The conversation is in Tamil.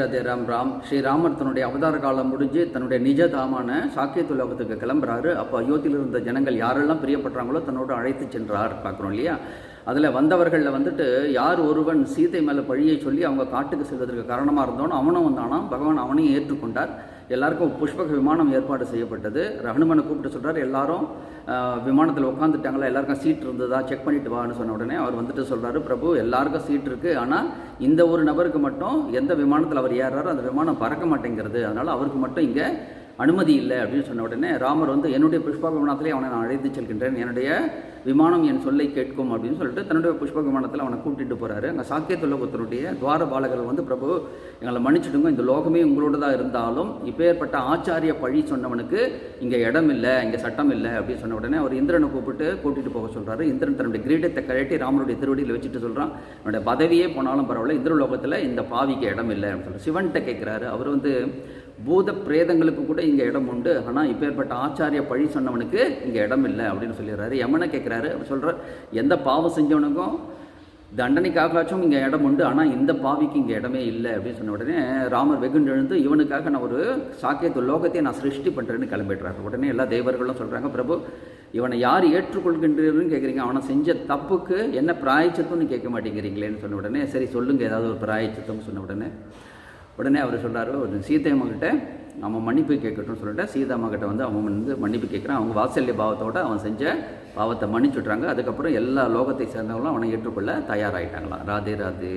ராதே ராம் ராம். ஸ்ரீராமர் தன்னுடைய அவதார காலம் முடிஞ்சு தன்னுடைய நிஜதாமான சாக்கியத்துலோகத்துக்கு கிளம்புறாரு. அப்போ அயோத்தியில் இருந்த ஜனங்கள் யாரெல்லாம் பிரியப்படுறாங்களோ தன்னோட அழைத்து சென்றார். பார்க்குறோம் இல்லையா? அதில் வந்தவர்களில் வந்துட்டு யார் ஒருவன் சீதை மேலே பழியை சொல்லி அவங்க காட்டுக்கு செல்வதற்கு காரணமாக இருந்தோனோ அவனும் வந்தானாம். பகவான் அவனையும் ஏற்றுக்கொண்டார். எல்லாருக்கும் புஷ்பக விமானம் ஏற்பாடு செய்யப்பட்டது. ஹனுமனை கூப்பிட்டு சொல்கிறார் எல்லாரும் விமானத்தில் உட்காந்துட்டாங்களா எல்லாருக்கும் சீட் இருந்ததா? செக் பண்ணிட்டு வான்னு சொன்ன உடனே அவர் வந்துட்டு சொல்கிறாரு பிரபு எல்லாருக்கும் சீட் இருக்குது ஆனால் இந்த ஒரு நபருக்கு மட்டும் எந்த விமானத்தில் அவர் ஏறாரோ அந்த விமானம் பறக்க மாட்டேங்கிறது. அதனால் அவருக்கு மட்டும் இங்கே அனுமதி இல்லை அப்படின்னு சொன்ன உடனே ராமர் வந்து என்னுடைய புஷ்பக விமானத்திலே அவனை நான் அழைத்து செல்கின்றேன். என்னுடைய விமானம் என் சொல்லை கேட்கும் அப்படின்னு சொல்லிட்டு தன்னுடைய புஷ்ப விமானத்தில் அவனை கூட்டிட்டு போகிறாரு அங்கே சாக்கியத்து லோகத்தினுடைய துவார பாலகர்கள் வந்து பிரபு எங்களை மன்னிச்சிடுங்க. இந்த லோகமே உங்களோட தான் இருந்தாலும் இப்பேற்பட்ட ஆச்சாரிய பழி சொன்னவனுக்கு இங்கே இடம் இல்லை இங்கே சட்டம் இல்லை அப்படின்னு சொன்ன உடனே அவர் இந்திரனை கூப்பிட்டு கூட்டிட்டு போக சொல்கிறாரு இந்திரன் தன்னுடைய கிரீடத்தை கழட்டி ராமனுடைய திருவடியில் வச்சுட்டு சொல்கிறான் என்னுடைய பதவியே போனாலும் பரவாயில்ல. இந்திரலோகத்தில் இந்த பாவிக்கு இடம் இல்லை அப்படின்னு சொல்லி சிவன்கிட்ட கேட்குறாரு அவர் வந்து பூத பிரேதங்களுக்கு கூட இங்கே இடம் உண்டு. ஆனால் இப்பேற்பட்ட ஆச்சாரிய பழி சொன்னவனுக்கு இங்கே இடம் இல்லை அப்படின்னு சொல்லிடுறாரு. யமனை கேட்குறாரு. அவர் சொல்கிறார் எந்த பாவம் செஞ்சவனுக்கும் தண்டனைக்காகச்சும் இங்கே இடம் உண்டு. ஆனால் இந்த பாவிக்கு இங்கே இடமே இல்லை. அப்படின்னு சொன்ன உடனே ராமர் வெகுண்டு எழுந்து இவனுக்காக நான் ஒரு சாக்கியத்து லோகத்தை நான் சிருஷ்டி பண்ணுறேன்னு கிளம்பிடுறாரு. உடனே எல்லா தேவர்களும் சொல்கிறாங்க பிரபு இவனை யார் ஏற்றுக்கொள்கின்றீர்கள்னு கேட்குறீங்க. அவனை செஞ்ச தப்புக்கு என்ன பிராயச்சித்தம்னு கேட்க மாட்டேங்கிறீங்களேன்னு சொன்ன உடனே சரி சொல்லுங்கள் ஏதாவது ஒரு பிராயச்சித்தம்னு சொன்ன உடனே உடனே அவர் சொல்கிறார் ஒரு சீதை அம்மாக்கிட்ட அவன் மன்னிப்பு கேட்கட்டும்னு சொல்லிட்டு சீதா வந்து அவன் வந்து மன்னிப்பு கேட்குறான். அவங்க வாத்சல்ய பாவத்தோடு அவன் செஞ்ச பாவத்தை மன்னிச்சுட்றாங்க. அதுக்கப்புறம் எல்லா லோகத்தை சேர்ந்தவங்களும் அவனை ஏற்றுக்கொள்ள தயாராகிட்டாங்களாம் ராதே ராதே.